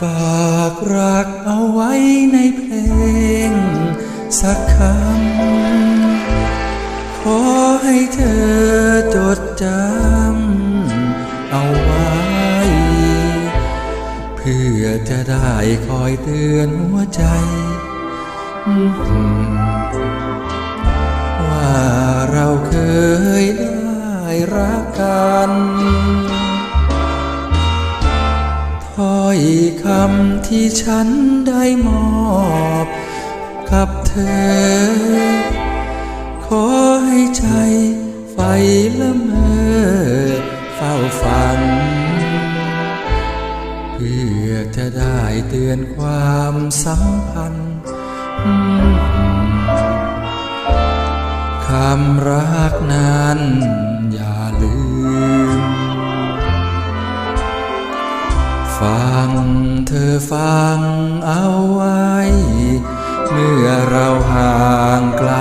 ฝากรักเอาไว้ในเพลงสักคำ ขอให้เธอจดจำเอาไว้ เพื่อจะได้คอยเตือนหัวใจ ว่า ถ้อยคำที่ฉันได้มอบกับเธอ ขอให้ใจไฟละเมอเฝ้าฝัน เพื่อจะได้เตือนความสัมพันธ์คำรักนั้นอย่าลืม ฟังเธอฟังเอาไว้ เมื่อเราห่างไกล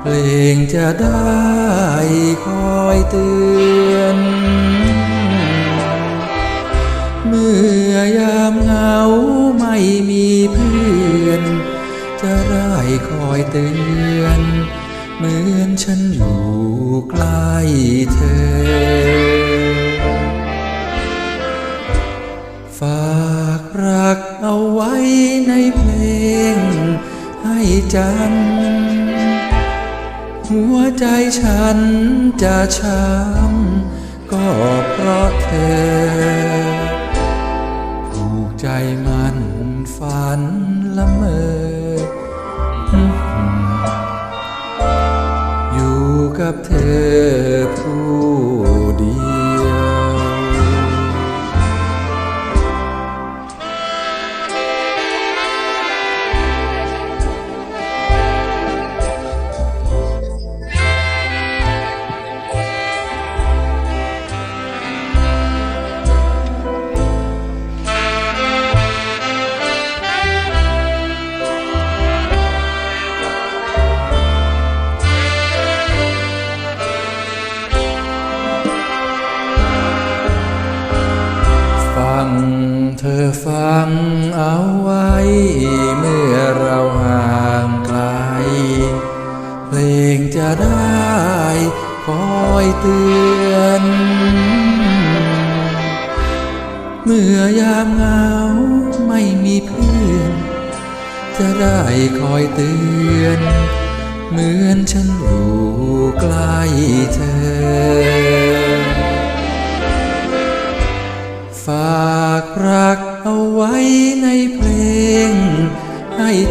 เพลงจะได้คอยเตือน เมื่อยามเหงาไม่มีเพื่อน จะได้คอยเตือน เหมือนฉันอยู่ใกล้เธอ ฝากรักเอาไว้ในเพลงให้จำหัวใจฉันจะช้ำก็เพราะเธอ ผูกใจมันฝันละเมอ อยู่กับเธอผู้ เธอฟังเอาไว้เมื่อเราห่างไกล เพลงจะได้คอยเตือน เมื่อยามเหงาไม่มีเพื่อน จะได้คอยเตือน เหมือนฉันอยู่ใกล้เธอ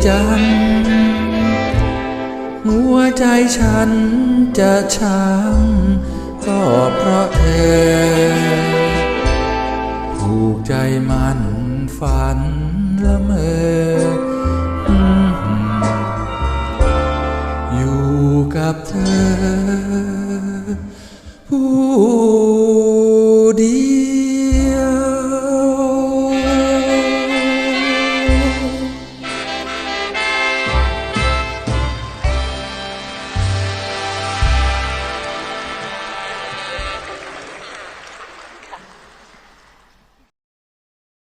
จำหัวใจฉันจะช้ำก็เพราะเธอ ผูกใจมันฝันละเมออยู่กับเธอ ผู้ดี